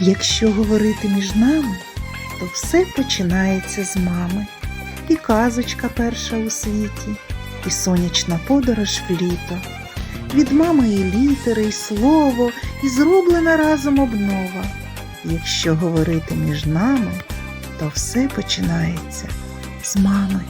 Якщо говорити між нами, то все починається з мами. І казочка перша у світі, і сонячна подорож в літо. Від мами і літери, і слово, і зроблена разом обнова. Якщо говорити між нами, то все починається з мами.